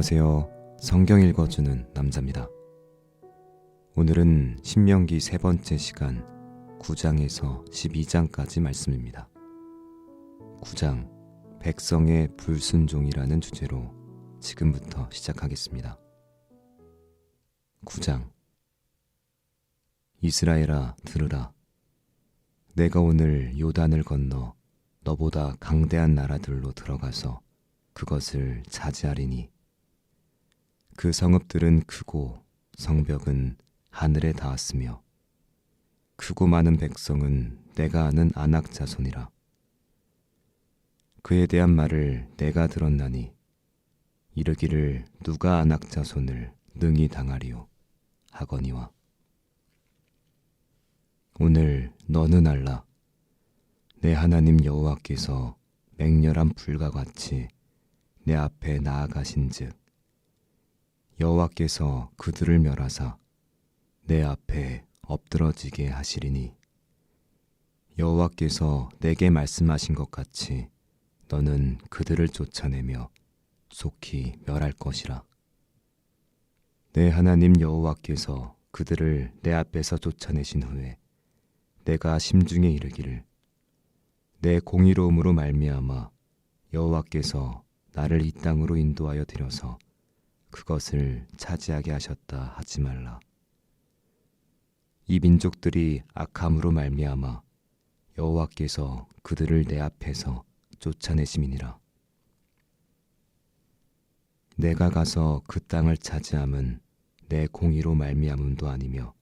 안녕하세요. 성경 읽어주는 남자입니다. 오늘은 신명기 세 번째 시간 9장에서 12장까지 말씀입니다. 9장 백성의 불순종이라는 주제로 지금부터 시작하겠습니다. 9장 이스라엘아 들으라 내가 오늘 요단을 건너 너보다 강대한 나라들로 들어가서 그것을 차지하리니 그 성읍들은 크고 성벽은 하늘에 닿았으며 크고 많은 백성은 내가 아는 안악 자손이라. 그에 대한 말을 내가 들었나니 이르기를 누가 안악 자손을 능히 당하리요? 하거니와 오늘 너는 알라. 내 하나님 여호와께서 맹렬한 불과 같이 내 앞에 나아가신즉 여호와께서 그들을 멸하사 내 앞에 엎드러지게 하시리니 여호와께서 내게 말씀하신 것 같이 너는 그들을 쫓아내며 속히 멸할 것이라. 내 하나님 여호와께서 그들을 내 앞에서 쫓아내신 후에 내가 심중에 이르기를 내 공의로움으로 말미암아 여호와께서 나를 이 땅으로 인도하여 들여서 그것을 차지하게 하셨다 하지 말라. 이 민족들이 악함으로 말미암아 여호와께서 그들을 내 앞에서 쫓아내심이니라. 내가 가서 그 땅을 차지함은 내 공의로 말미암음도 아니며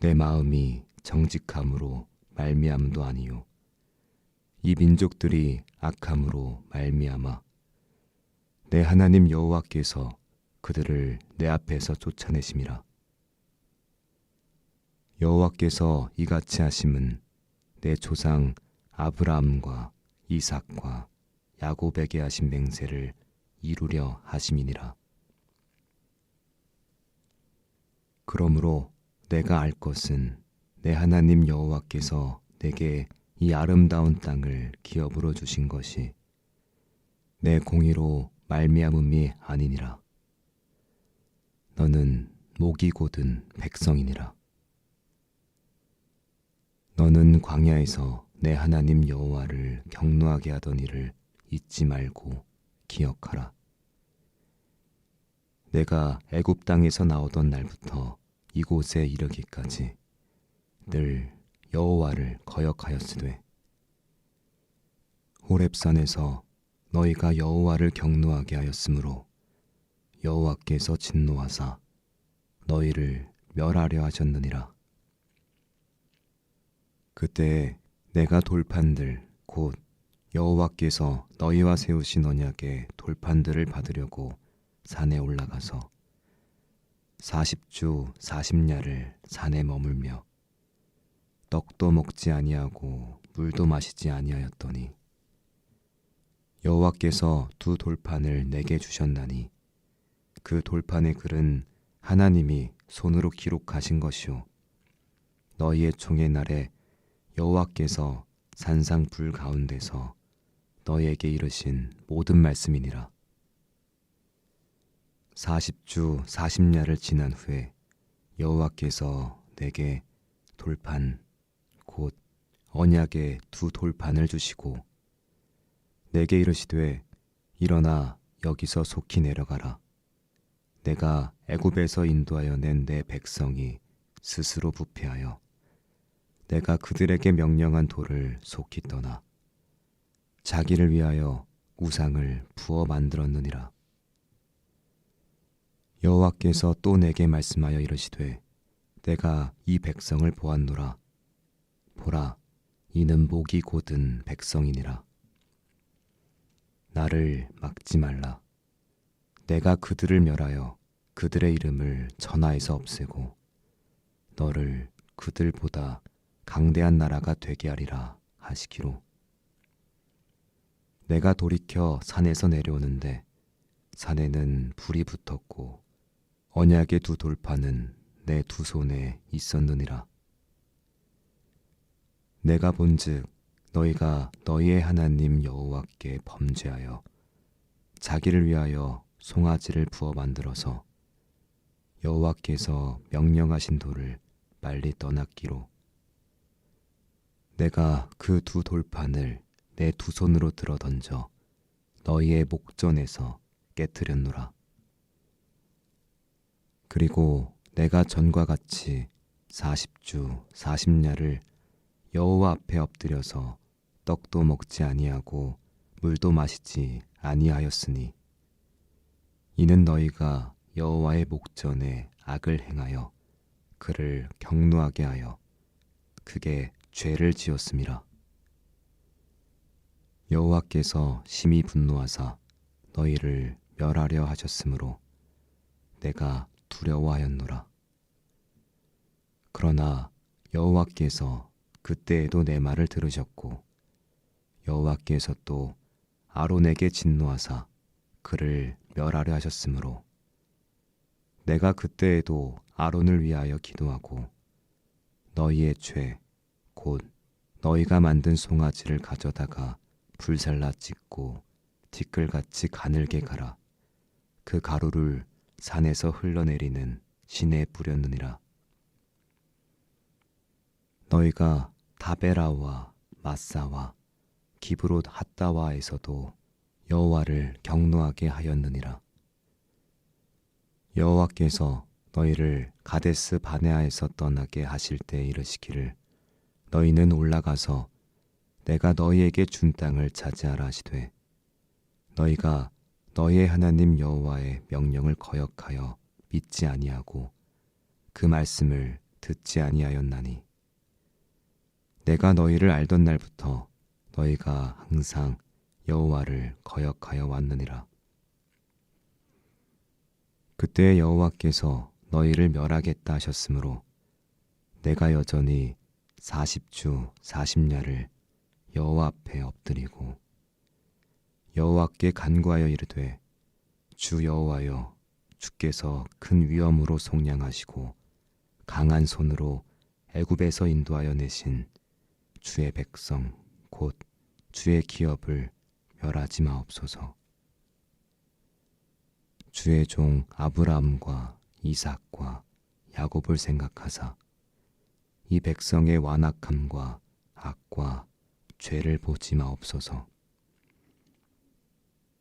내 마음이 정직함으로 말미암음도 아니요 이 민족들이 악함으로 말미암아 내 하나님 여호와께서 그들을 내 앞에서 쫓아내심이라 여호와께서 이같이 하심은 내 조상 아브라함과 이삭과 야곱에게 하신 맹세를 이루려 하심이니라 그러므로 내가 알 것은 내 하나님 여호와께서 내게 이 아름다운 땅을 기업으로 주신 것이 내 공의로 말미암음이 아니니라. 너는 목이 곧은 백성이니라. 너는 광야에서 내 하나님 여호와를 경노하게 하던 일을 잊지 말고 기억하라. 내가 애굽 땅에서 나오던 날부터 이곳에 이르기까지 늘 여호와를 거역하였으되 호렙산에서 너희가 여호와를 경노하게 하였으므로 여호와께서 진노하사 너희를 멸하려 하셨느니라. 그때 내가 돌판들 곧 여호와께서 너희와 세우신 언약의 돌판들을 받으려고 산에 올라가서 사십주 사십야를 산에 머물며 떡도 먹지 아니하고 물도 마시지 아니하였더니 여호와께서 두 돌판을 내게 주셨나니 그 돌판의 글은 하나님이 손으로 기록하신 것이요 너희의 총의 날에 여호와께서 산상 불 가운데서 너희에게 이르신 모든 말씀이니라. 사십주 사십야를 지난 후에 여호와께서 내게 돌판 곧 언약의 두 돌판을 주시고 내게 이르시되 일어나 여기서 속히 내려가라 내가 애굽에서 인도하여 낸 내 백성이 스스로 부패하여 내가 그들에게 명령한 돌을 속히 떠나 자기를 위하여 우상을 부어 만들었느니라. 여호와께서 또 내게 말씀하여 이르시되 내가 이 백성을 보았노라. 보라 이는 목이 곧은 백성이니라. 나를 막지 말라. 내가 그들을 멸하여 그들의 이름을 전하에서 없애고 너를 그들보다 강대한 나라가 되게 하리라 하시기로 내가 돌이켜 산에서 내려오는데 산에는 불이 붙었고 언약의 두 돌판은 내두 손에 있었느니라. 내가 본즉 너희가 너희의 하나님 여호와께 범죄하여 자기를 위하여 송아지를 부어 만들어서 여호와께서 명령하신 돌을 빨리 떠났기로 내가 그 두 돌판을 내 두 손으로 들어 던져 너희의 목전에서 깨뜨렸노라. 그리고 내가 전과 같이 사십주 사십냐를 여호와 앞에 엎드려서 떡도 먹지 아니하고 물도 마시지 아니하였으니 이는 너희가 여호와의 목전에 악을 행하여 그를 경노하게 하여 크게 죄를 지었음이라 여호와께서 심히 분노하사 너희를 멸하려 하셨으므로 내가 두려워하였노라. 그러나 여호와께서 그때에도 내 말을 들으셨고 여호와께서 또 아론에게 진노하사 그를 멸하려 하셨으므로 내가 그때에도 아론을 위하여 기도하고 너희의 죄 곧 너희가 만든 송아지를 가져다가 불살라 찢고 티끌같이 가늘게 갈아 그 가루를 산에서 흘러내리는 시내에 뿌렸느니라. 너희가 다베라와 마사와 기브롯 핫다와에서도 여호와를 경노하게 하였느니라 여호와께서 너희를 가데스 바네아에서 떠나게 하실 때 이르시기를 너희는 올라가서 내가 너희에게 준 땅을 차지하라 하시되 너희가 너희의 하나님 여호와의 명령을 거역하여 믿지 아니하고 그 말씀을 듣지 아니하였나니 내가 너희를 알던 날부터 너희가 항상 여호와를 거역하여 왔느니라 그때 여호와께서 너희를 멸하겠다 하셨으므로 내가 여전히 사십주 사십냐를 여호와 앞에 엎드리고 여호와께 간구하여 이르되 주 여호와여 주께서 큰 위엄으로 속량하시고 강한 손으로 애굽에서 인도하여 내신 주의 백성 곧 주의 기업을 멸하지 마옵소서. 주의 종 아브라함과 이삭과 야곱을 생각하사 이 백성의 완악함과 악과 죄를 보지 마옵소서.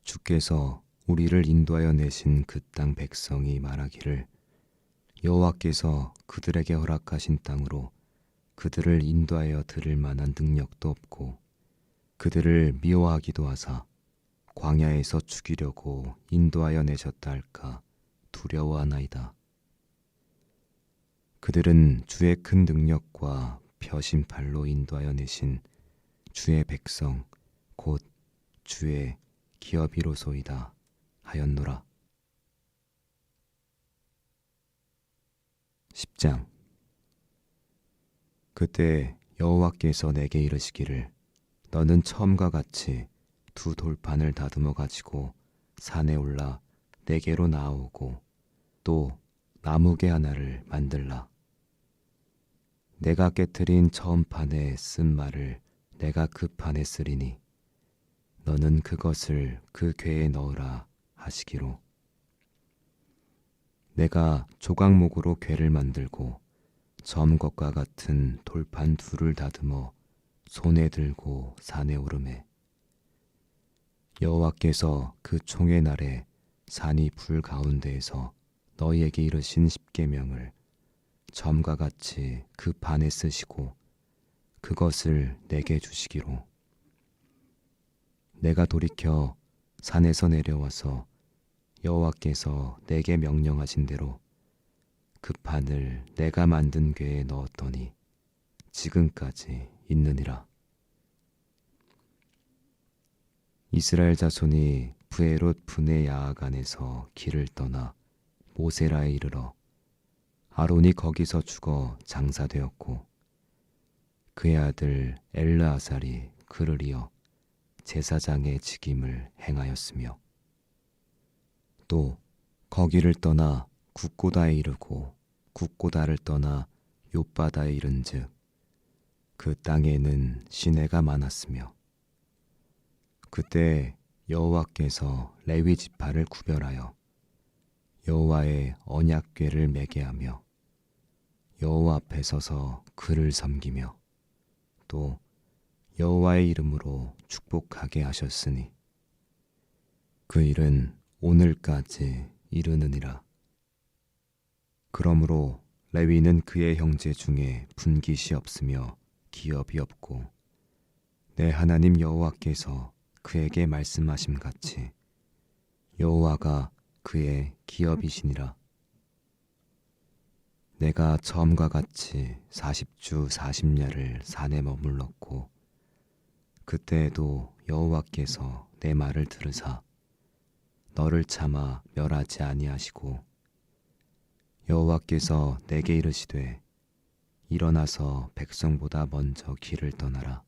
주께서 우리를 인도하여 내신 그 땅 백성이 말하기를 여호와께서 그들에게 허락하신 땅으로 그들을 인도하여 들을 만한 능력도 없고 그들을 미워하기도 하사 광야에서 죽이려고 인도하여 내셨다 할까 두려워하나이다. 그들은 주의 큰 능력과 펴신팔로 인도하여 내신 주의 백성 곧 주의 기업이로소이다 하였노라. 10장 그때 여호와께서 내게 이르시기를 너는 처음과 같이 두 돌판을 다듬어 가지고 산에 올라 내게로 나오고 또 나무개 하나를 만들라. 내가 깨뜨린 처음 판에 쓴 말을 내가 그 판에 쓰리니 너는 그것을 그 궤에 넣으라 하시기로 내가 조각목으로 궤를 만들고 점 것과 같은 돌판 둘을 다듬어 손에 들고 산에 오르매 여호와께서 그 총의 날에 산이 불 가운데에서 너희에게 이르신 십계명을 점과 같이 그 판에 쓰시고 그것을 내게 주시기로 내가 돌이켜 산에서 내려와서 여호와께서 내게 명령하신 대로 그 판을 내가 만든 궤에 넣었더니 지금까지 있느니라. 이스라엘 자손이 부에롯 분의 야하간에서 길을 떠나 모세라에 이르러 아론이 거기서 죽어 장사되었고 그의 아들 엘르아살이 그를 이어 제사장의 직임을 행하였으며 또 거기를 떠나 국고다에 이르고 국고다를 떠나 욥바다에 이른즉 그 땅에는 시내가 많았으며 그때 여호와께서 레위 지파를 구별하여 여호와의 언약궤를 매게 하며 여호와 앞에 서서 그를 섬기며 또 여호와의 이름으로 축복하게 하셨으니 그 일은 오늘까지 이르느니라. 그러므로 레위는 그의 형제 중에 분깃이 없으며 기업이 없고 내 하나님 여호와께서 그에게 말씀하심 같이 여호와가 그의 기업이시니라. 내가 처음과 같이 40주 40야를 산에 머물렀고 그때에도 여호와께서 내 말을 들으사 너를 참아 멸하지 아니하시고 여호와께서 내게 이르시되 일어나서 백성보다 먼저 길을 떠나라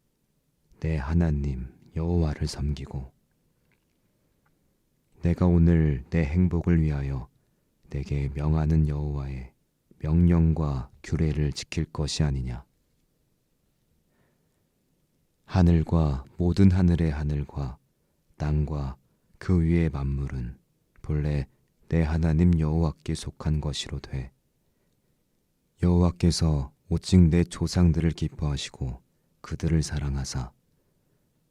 내 하나님 여호와를 섬기고 내가 오늘 내 행복을 위하여 내게 명하는 여호와의 명령과 규례를 지킬 것이 아니냐. 하늘과 모든 하늘의 하늘과 땅과 그 위의 만물은 본래 내 하나님 여호와께 속한 것이로 돼 여호와께서 오직 내 조상들을 기뻐하시고 그들을 사랑하사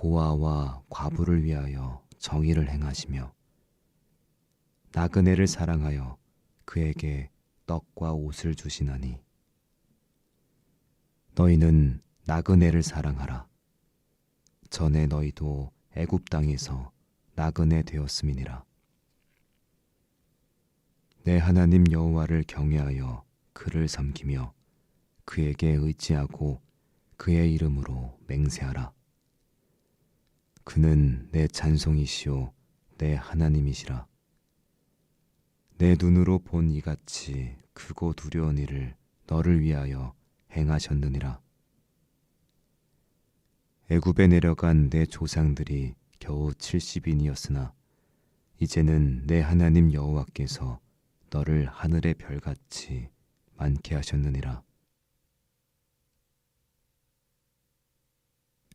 고아와 과부를 위하여 정의를 행하시며 나그네를 사랑하여 그에게 떡과 옷을 주시나니 너희는 나그네를 사랑하라. 전에 너희도 애굽 땅에서 나그네 되었음이니라. 내 하나님 여호와를 경외하여 그를 섬기며 그에게 의지하고 그의 이름으로 맹세하라 그는 내 찬송이시오 내 하나님이시라. 내 눈으로 본 이같이 크고 두려운 일을 너를 위하여 행하셨느니라. 애굽에 내려간 내 조상들이 겨우 70인이었으나 이제는 내 하나님 여호와께서 너를 하늘의 별같이 많게 하셨느니라.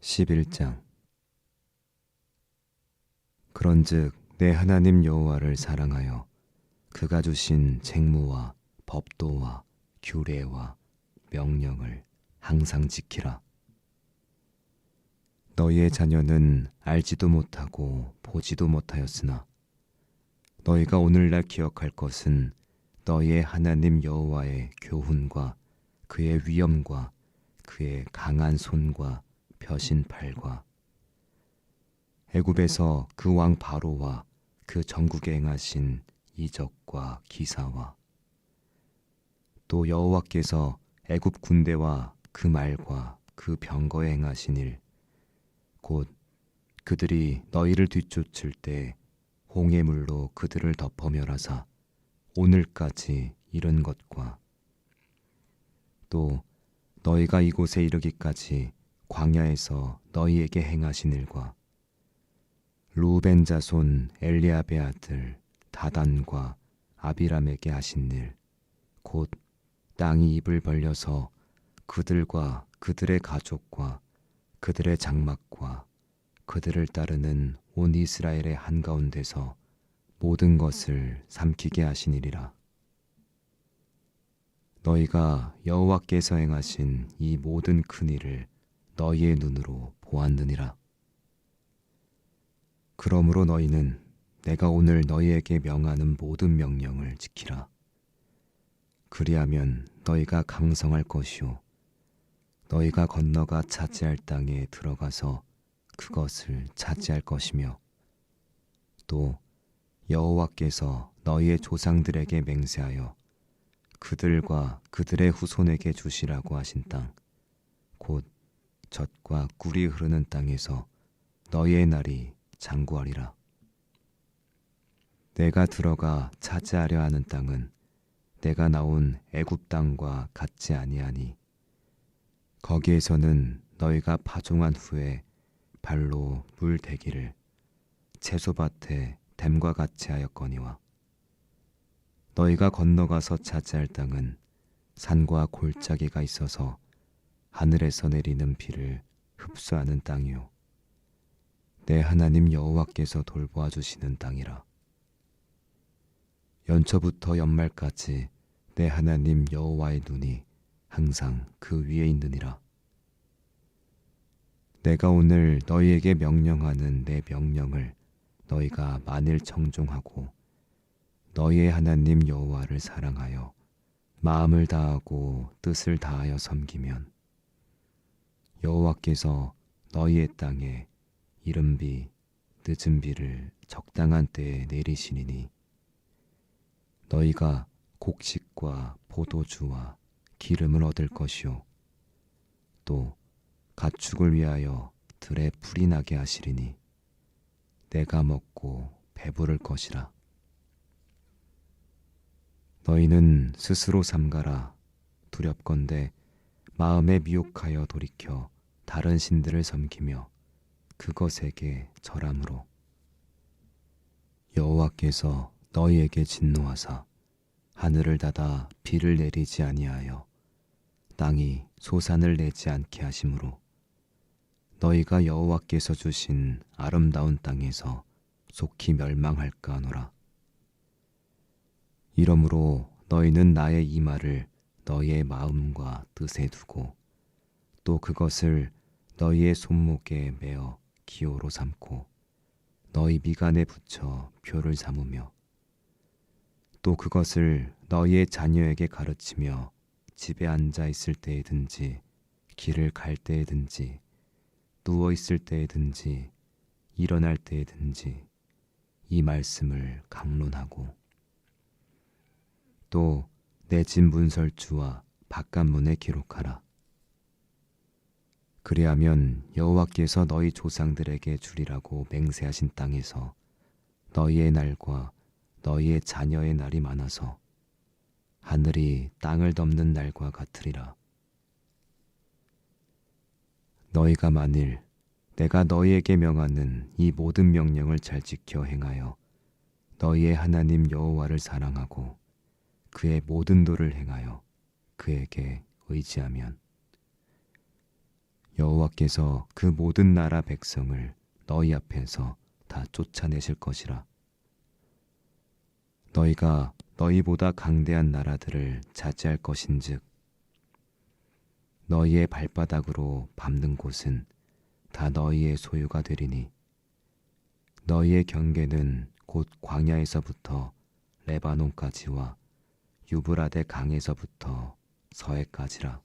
11장 그런즉 내 하나님 여호와를 사랑하여 그가 주신 책무와 법도와 규례와 명령을 항상 지키라. 너희의 자녀는 알지도 못하고 보지도 못하였으나 너희가 오늘날 기억할 것은 너희의 하나님 여호와의 교훈과 그의 위엄과 그의 강한 손과 벼신 팔과 애굽에서 그 왕 바로와 그 전국에 행하신 이적과 기사와 또 여호와께서 애굽 군대와 그 말과 그 병거에 행하신 일 곧 그들이 너희를 뒤쫓을 때 홍해 물로 그들을 덮어 멸하사 오늘까지 이른 것과 또 너희가 이곳에 이르기까지 광야에서 너희에게 행하신 일과 루벤 자손 엘리아베 아들 다단과 아비람에게 하신 일 곧 땅이 입을 벌려서 그들과 그들의 가족과 그들의 장막과 그들을 따르는 온 이스라엘의 한가운데서 모든 것을 삼키게 하시니리라. 너희가 여호와께서 행하신 이 모든 큰 일을 너희의 눈으로 보았느니라. 그러므로 너희는 내가 오늘 너희에게 명하는 모든 명령을 지키라. 그리하면 너희가 강성할 것이요 너희가 건너가 차지할 땅에 들어가서 그것을 차지할 것이며 또 여호와께서 너희의 조상들에게 맹세하여 그들과 그들의 후손에게 주시라고 하신 땅 곧 젖과 꿀이 흐르는 땅에서 너희의 날이 장구하리라. 내가 들어가 차지하려 하는 땅은 내가 나온 애굽 땅과 같지 아니하니 거기에서는 너희가 파종한 후에 발로 물 대기를 채소밭에 댐과 같이 하였거니와 너희가 건너가서 차지할 땅은 산과 골짜기가 있어서 하늘에서 내리는 비를 흡수하는 땅이요 내 하나님 여호와께서 돌보아 주시는 땅이라. 연초부터 연말까지 내 하나님 여호와의 눈이 항상 그 위에 있느니라. 내가 오늘 너희에게 명령하는 내 명령을 너희가 만일 청종하고 너희의 하나님 여호와를 사랑하여 마음을 다하고 뜻을 다하여 섬기면 여호와께서 너희의 땅에 이른 비 늦은 비를 적당한 때에 내리시니니 너희가 곡식과 포도주와 기름을 얻을 것이요. 또 가축을 위하여 들에 풀이 나게 하시리니 내가 먹고 배부를 것이라. 너희는 스스로 삼가라. 두렵건대 마음에 미혹하여 돌이켜 다른 신들을 섬기며 그것에게 절함으로 여호와께서 너희에게 진노하사 하늘을 닫아 비를 내리지 아니하여 땅이 소산을 내지 않게 하심으로 너희가 여호와께서 주신 아름다운 땅에서 속히 멸망할까 하노라. 이러므로 너희는 나의 이 말을 너희의 마음과 뜻에 두고 또 그것을 너희의 손목에 매어 기호로 삼고 너희 미간에 붙여 표를 삼으며 또 그것을 너희의 자녀에게 가르치며 집에 앉아 있을 때에든지 길을 갈 때에든지 누워 있을 때에든지 일어날 때에든지 이 말씀을 강론하고 또 내 집 문설주와 바깥문에 기록하라. 그리하면 여호와께서 너희 조상들에게 주리라고 맹세하신 땅에서 너희의 날과 너희의 자녀의 날이 많아서 하늘이 땅을 덮는 날과 같으리라. 너희가 만일 내가 너희에게 명하는 이 모든 명령을 잘 지켜 행하여 너희의 하나님 여호와를 사랑하고 그의 모든 도를 행하여 그에게 의지하면 여호와께서 그 모든 나라 백성을 너희 앞에서 다 쫓아내실 것이라. 너희가 너희보다 강대한 나라들을 차지할 것인즉 너희의 발바닥으로 밟는 곳은 다 너희의 소유가 되리니 너희의 경계는 곧 광야에서부터 레바논까지와 유브라데 강에서부터 서해까지라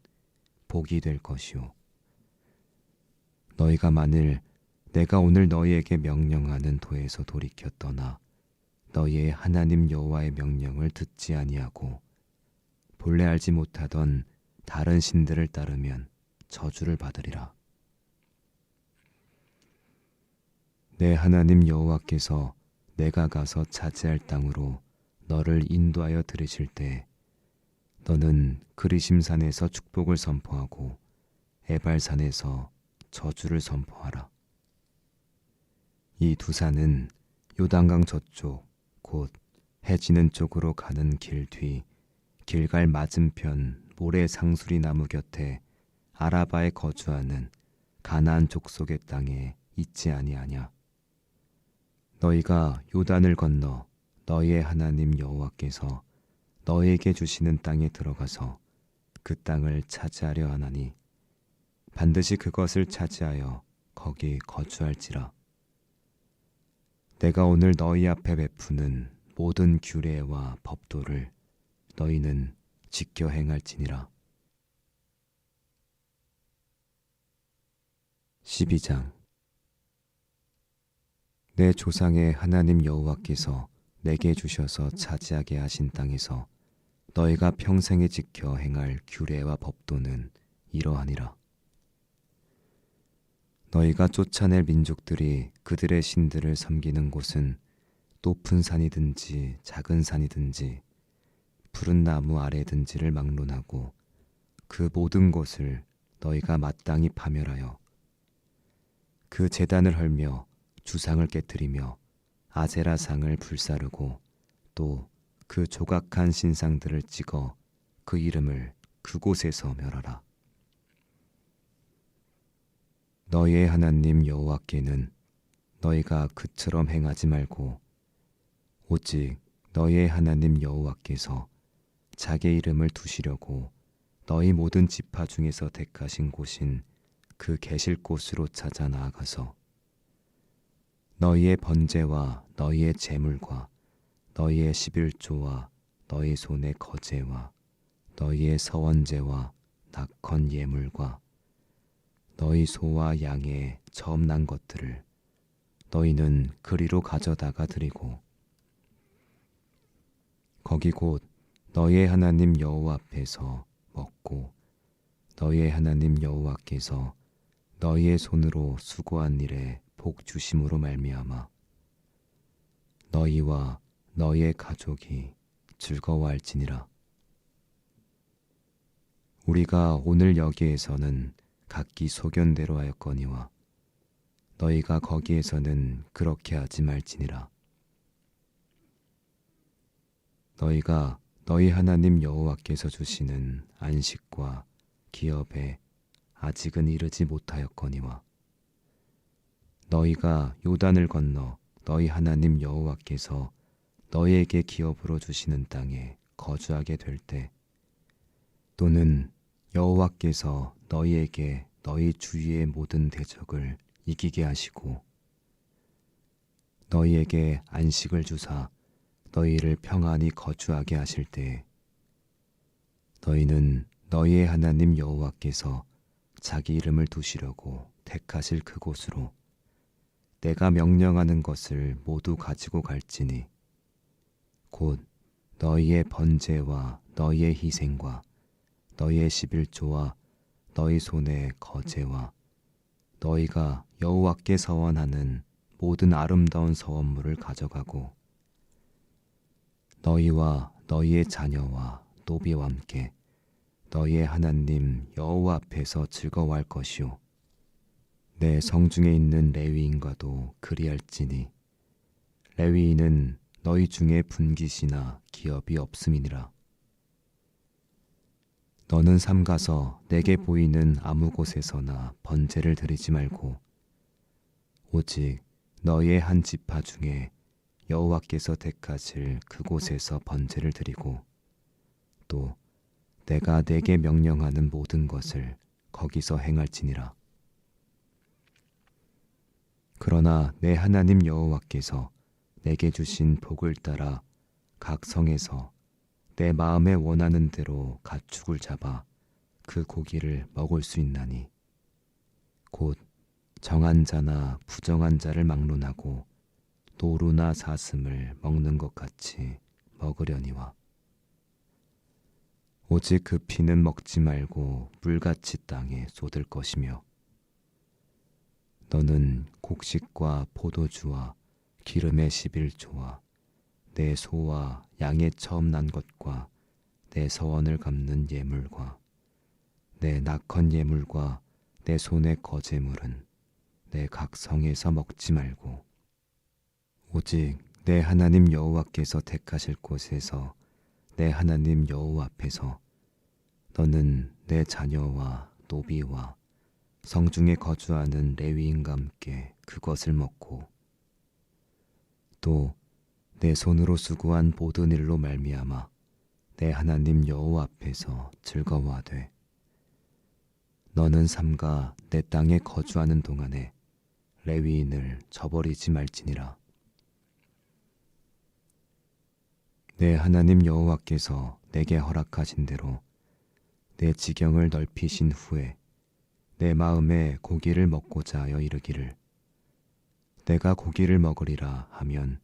복이 될 것이요 너희가 만일 내가 오늘 너희에게 명령하는 도에서 돌이켜 떠나 너희의 하나님 여호와의 명령을 듣지 아니하고 본래 알지 못하던 다른 신들을 따르면 저주를 받으리라. 내 하나님 여호와께서 내가 가서 차지할 땅으로 너를 인도하여 들으실 때 너는 그리심산에서 축복을 선포하고 에발산에서 저주를 선포하라. 이 두 산은 요단강 저쪽 곧 해지는 쪽으로 가는 길 뒤 길갈 맞은편 모래 상수리 나무 곁에 아라바에 거주하는 가나안 족속의 땅에 있지 아니하냐 너희가 요단을 건너 너희의 하나님 여호와께서 너희에게 주시는 땅에 들어가서 그 땅을 차지하려 하나니 반드시 그것을 차지하여 거기 거주할지라. 내가 오늘 너희 앞에 베푸는 모든 규례와 법도를 너희는 지켜 행할지니라. 12장. 내 조상의 하나님 여호와께서 내게 주셔서 차지하게 하신 땅에서 너희가 평생에 지켜 행할 규례와 법도는 이러하니라. 너희가 쫓아낼 민족들이 그들의 신들을 섬기는 곳은 높은 산이든지 작은 산이든지 푸른 나무 아래든지를 막론하고 그 모든 곳을 너희가 마땅히 파멸하여 그 재단을 헐며 주상을 깨뜨리며 아세라상을 불사르고 또 그 조각한 신상들을 찍어 그 이름을 그곳에서 멸하라. 너희의 하나님 여호와께는 너희가 그처럼 행하지 말고 오직 너희의 하나님 여호와께서 자기 이름을 두시려고 너희 모든 지파 중에서 택하신 곳인 그 계실 곳으로 찾아 나아가서 너희의 번제와 너희의 제물과 너희의 십일조와 너희 손의 거제와 너희의 서원제와 낙헌 예물과 너희 소와 양의 처음 난 것들을 너희는 그리로 가져다가 드리고 거기 곧 너희의 하나님 여호와 앞에서 먹고 너희의 하나님 여호와께서 너희의 손으로 수고한 일에 복 주심으로 말미암아 너희와 너희의 가족이 즐거워할지니라. 우리가 오늘 여기에서는 각기 소견대로 하였거니와 너희가 거기에서는 그렇게 하지 말지니라. 너희가 너희 하나님 여호와께서 주시는 안식과 기업에 아직은 이르지 못하였거니와 너희가 요단을 건너 너희 하나님 여호와께서 너희에게 기업으로 주시는 땅에 거주하게 될 때 또는 여호와께서 너희에게 너희 주위의 모든 대적을 이기게 하시고 너희에게 안식을 주사 너희를 평안히 거주하게 하실 때 너희는 너희의 하나님 여호와께서 자기 이름을 두시려고 택하실 그곳으로 내가 명령하는 것을 모두 가지고 갈지니 곧 너희의 번제와 너희의 희생과 너희의 십일조와 너희 손의 거제와 너희가 여호와께 서원하는 모든 아름다운 서원물을 가져가고 너희와 너희의 자녀와 노비와 함께 너희의 하나님 여호와 앞에서 즐거워할 것이요 내 성중에 있는 레위인과도 그리할지니 레위인은 너희 중에 분깃이나 기업이 없음이니라 너는 삼가서 내게 보이는 아무 곳에서나 번제를 드리지 말고 오직 너희의 한 지파 중에 여호와께서 택하실 그곳에서 번제를 드리고 또 내가 내게 명령하는 모든 것을 거기서 행할지니라. 그러나 내 하나님 여호와께서 내게 주신 복을 따라 각 성에서 내 마음에 원하는 대로 가축을 잡아 그 고기를 먹을 수 있나니. 곧 정한 자나 부정한 자를 막론하고 노루나 사슴을 먹는 것 같이 먹으려니와. 오직 그 피는 먹지 말고 물같이 땅에 쏟을 것이며 너는 곡식과 포도주와 기름의 십일조와 내 소와 양의 처음 난 것과 내 서원을 갚는 예물과 내 낙헌 예물과 내 손의 거제물은 내 각성에서 먹지 말고 오직 내 하나님 여호와께서 택하실 곳에서 내 하나님 여호와 앞에서 너는 내 자녀와 노비와 성중에 거주하는 레위인과 함께 그것을 먹고 또 내 손으로 수고한 모든 일로 말미암아 내 하나님 여호와 앞에서 즐거워하되 너는 삼가 내 땅에 거주하는 동안에 레위인을 저버리지 말지니라. 내 하나님 여호와께서 내게 허락하신 대로 내 지경을 넓히신 후에 내 마음에 고기를 먹고자 하여 이르기를. 내가 고기를 먹으리라 하면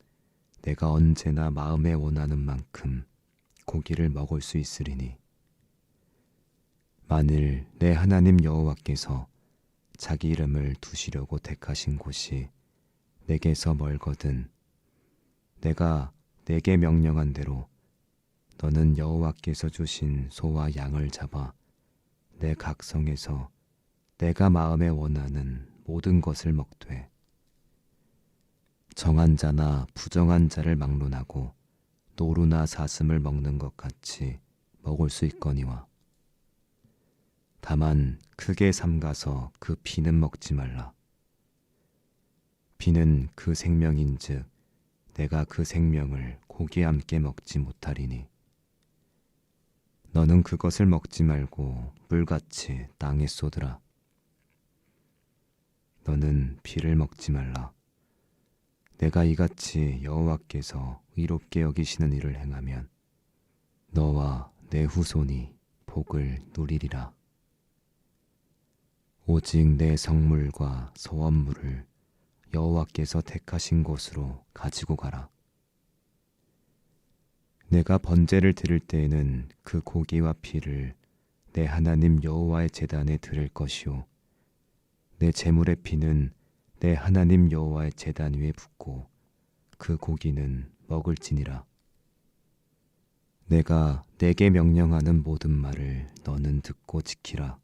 내가 언제나 마음에 원하는 만큼 고기를 먹을 수 있으리니. 만일 내 하나님 여호와께서 자기 이름을 두시려고 택하신 곳이 내게서 멀거든 내가 내게 명령한 대로 너는 여호와께서 주신 소와 양을 잡아 내 각성에서 내가 마음에 원하는 모든 것을 먹되 정한 자나 부정한 자를 막론하고 노루나 사슴을 먹는 것 같이 먹을 수 있거니와 다만 크게 삼가서 그 피는 먹지 말라. 피는 그 생명인즉 내가 그 생명을 고기와 함께 먹지 못하리니 너는 그것을 먹지 말고 물같이 땅에 쏟으라 너는 피를 먹지 말라. 내가 이같이 여호와께서 의롭게 여기시는 일을 행하면 너와 내 후손이 복을 누리리라. 오직 내 성물과 소원물을 여호와께서 택하신 곳으로 가지고 가라. 내가 번제를 드릴 때에는 그 고기와 피를 내 하나님 여호와의 제단에 드릴 것이요 내 제물의 피는 내 하나님 여호와의 제단 위에 붓고 그 고기는 먹을지니라. 내가 내게 명령하는 모든 말을 너는 듣고 지키라.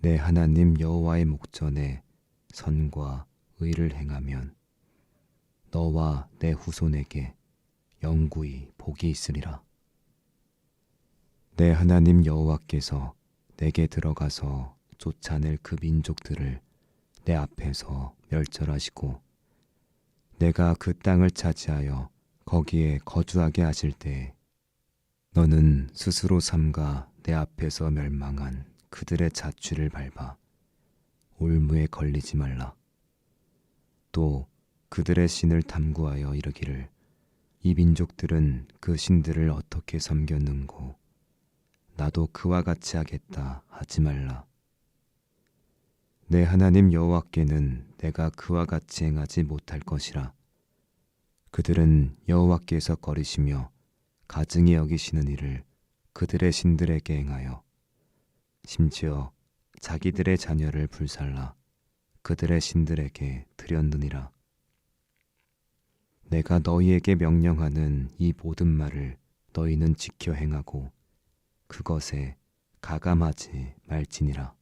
내 하나님 여호와의 목전에 선과 의를 행하면 너와 내 후손에게 영구히 복이 있으리라. 내 하나님 여호와께서 내게 들어가서 쫓아낼 그 민족들을 내 앞에서 멸절하시고 내가 그 땅을 차지하여 거기에 거주하게 하실 때에 너는 스스로 삼가 내 앞에서 멸망한 그들의 자취를 밟아 올무에 걸리지 말라. 또 그들의 신을 탐구하여 이르기를 이 민족들은 그 신들을 어떻게 섬겼는고 나도 그와 같이 하겠다 하지 말라. 내 하나님 여호와께는 내가 그와 같이 행하지 못할 것이라. 그들은 여호와께서 거리시며 가증히 여기시는 일을 그들의 신들에게 행하여 심지어 자기들의 자녀를 불살라 그들의 신들에게 드렸느니라. 내가 너희에게 명령하는 이 모든 말을 너희는 지켜 행하고 그것에 가감하지 말지니라.